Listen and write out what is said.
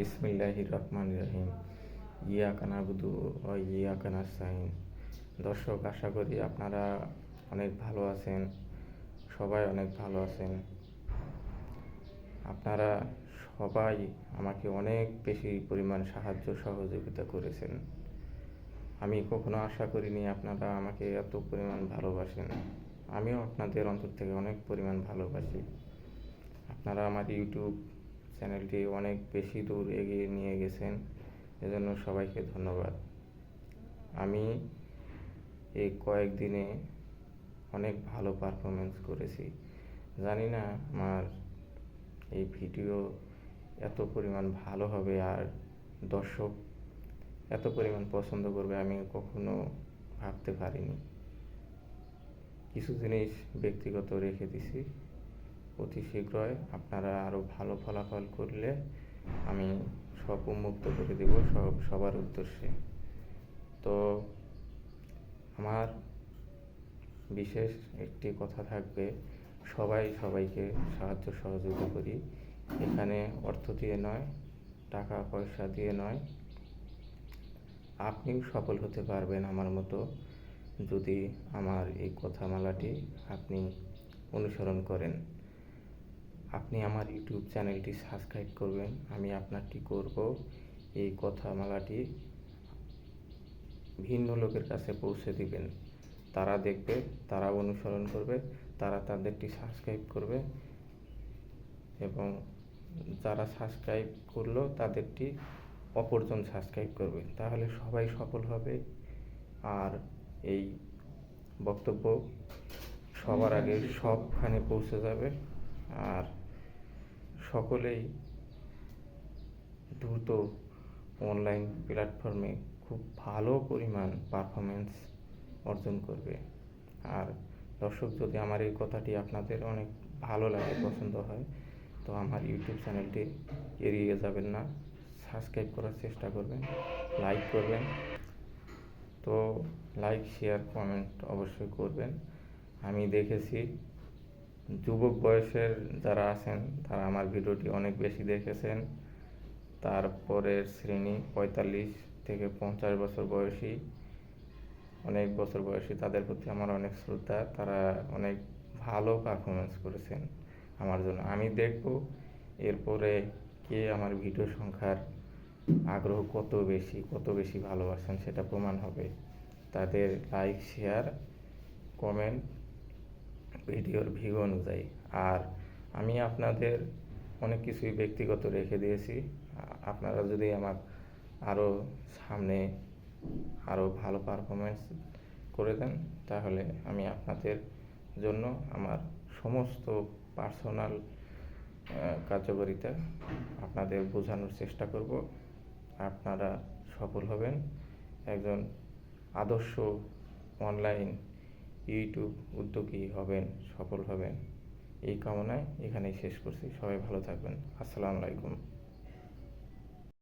বিসমিল্লাহির রহমান রহিম। ইয়া কানাবুদু ও ইয়া কানাস্তাইন দর্শক, আশা করি আপনারা অনেক ভালো আছেন, সবাই অনেক ভালো আছেন। আপনারা সবাই আমাকে অনেক বেশি পরিমাণ সাহায্য সহযোগিতা করেছেন। আমি কখনো আশা করিনি আপনারা আমাকে এত পরিমাণ ভালোবাসেন। আমিও আপনাদের অন্তর থেকে অনেক পরিমাণ ভালোবাসি। আপনারা আমার ইউটিউব চ্যানেলটি অনেক বেশি দূর এগিয়ে নিয়ে গেছেন, এজন্য সবাইকে ধন্যবাদ। আমি এই কয়েকদিনে অনেক ভালো পারফরমেন্স করেছি। জানি না আমার এই ভিডিও এত পরিমাণ ভালো হবে আর দর্শক এত পরিমাণ পছন্দ করবে আমি কখনো ভাবতে পারিনি। কিছু জিনিস ব্যক্তিগত রেখে দিছি। অতি শীঘ্রই আপনারা আরও ভালো ফলাফল করলে আমি সব উন্মুক্ত করে দেব সব সবার উদ্দেশ্যে। তো আমার বিশেষ একটি কথা থাকবে, সবাই সবাইকে সাহায্য সহযোগিতা করি। এখানে অর্থ দিয়ে নয়, টাকা পয়সা দিয়ে নয়। আপনিও সফল হতে পারবেন আমার মতো। যদি আমার এই কথামালাটি আপনি অনুসরণ করেন। আপনি আমার ইউটিউব চ্যানেলটি সাবস্ক্রাইব করবেন। আমি আপনারটি করব এই কথামালাটি। ভিন্ন লোকের কাছে পৌঁছে দিবেন। তারা দেখবে, তারা অনুসরণ করবে, তারা তাদেরটি সাবস্ক্রাইব করবে এবং যারা সাবস্ক্রাইব করল তাদেরটি অপরজন সাবস্ক্রাইব করবে। তাহলে সবাই সফল হবে। আর এই বক্তব্য সবার আগে সবখানে পৌঁছে যাবে। আর সকলেই দ্রুত অনলাইন প্ল্যাটফর্মে খুব ভালো পরিমাণ পারফরমেন্স অর্জন করবে। আর দর্শক, যদি আমার এই কথাটি আপনাদের অনেক ভালো লাগে, পছন্দ হয়, তো আমার ইউটিউব চ্যানেলটি এড়িয়ে যাবেন না। সাবস্ক্রাইব করার চেষ্টা করবেন লাইক করবেন। তো লাইক শেয়ার কমেন্ট অবশ্যই করবেন। আমি দেখেছি যুবক বয়সের যারা আছেন, তারা আমার ভিডিওটি অনেক বেশি দেখেছেন। তারপরের শ্রেণি পঁয়তাল্লিশ থেকে পঞ্চাশ বছর বয়সী। অনেক বছর বয়সী, তাদের প্রতি আমার অনেক শ্রদ্ধা। তারা অনেক ভালো পারফরমেন্স করেছেন আমার জন্য। আমি দেখব এরপরে কে আমার ভিডিও সংখ্যার আগ্রহ কত বেশি কত বেশি ভালোবাসেন সেটা প্রমাণ হবে। তাদের লাইক শেয়ার কমেন্ট ভিডিওর ভিউ অনুযায়ী। আর আমি আপনাদের অনেক কিছুই ব্যক্তিগত রেখে দিয়েছি। আপনারা যদি আমার আরও সামনে আরও ভালো পারফরমেন্স করে দেন, তাহলে আমি আপনাদের জন্য আমার সমস্ত পার্সোনাল কার্যকারিতা আপনাদের বোঝানোর চেষ্টা করব। আপনারা সফল হবেন। একজন আদর্শ অনলাইন ইউটিউব উদ্যোগী হবেন, সফল হবেন। এই কামনায় এখানেই শেষ করছি। সবাই ভালো থাকবেন। আসসালামু আলাইকুম।